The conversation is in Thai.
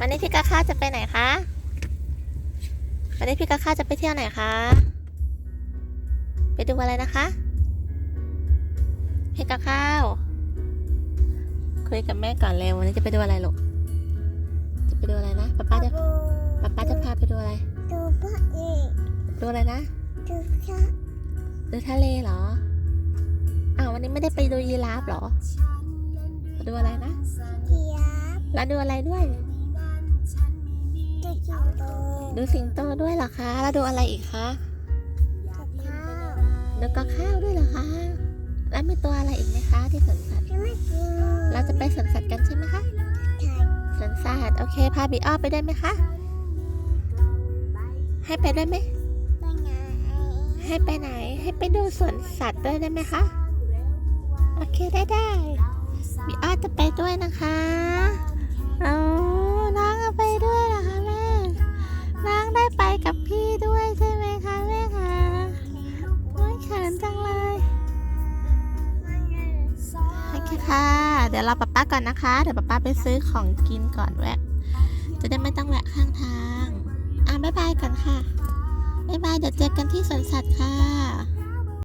วันนี้พี่กาข้าวจะไปไหนคะ วันนี้พี่กาข้าวจะไปเที่ยวไหนคะ ไปดูอะไรนะคะ พี่กาข้าว คุยกับแม่ก่อนเร็ววันนี้จะไปดูอะไรลูก จะไปดูอะไรนะป๊าป๊าจะป๊าป๊าจะพาไปดูอะไร ดูพระเอกดูอะไรนะ ดูพระดูทะเลเหรอ อ้าววันนี้ไม่ได้ไปดูยีราฟเหรอ ดูอะไรนะเทียบแล้วดูอะไรด้วยดูจิงโต ดูสิงโตด้วยเหรอคะ แล้วดูอะไรอีกคะกับข้าวดูกระข้าวด้วยเหรอคะ แล้วมีตัวอะไรอีกไหมคะ ที่สวนสัตว์ที่ไม่กินเราจะไปสวนสัตว์กันใช่ไหมคะถ่ายสวนสัตว์โอเค พาบีอ้อไปด้วยไหมคะ ให้ไปด้วยไหมไปไหนให้ไปไหน ให้ไปดูสวนสัตว์ด้วยได้ไหมคะ โอเคได้ได้บีอ้อจะไปด้วยนะคะ ค่ะ เดี๋ยวเราป๊าป๊าก่อนนะคะ เดี๋ยวป๊าป๊าไปซื้อของกินก่อนแวะ จะได้ไม่ต้องแวะข้างทาง อะบ๊ายบายก่อนค่ะบ๊ายบาย เดี๋ยวเจอกันที่สวนสัตว์ค่ะ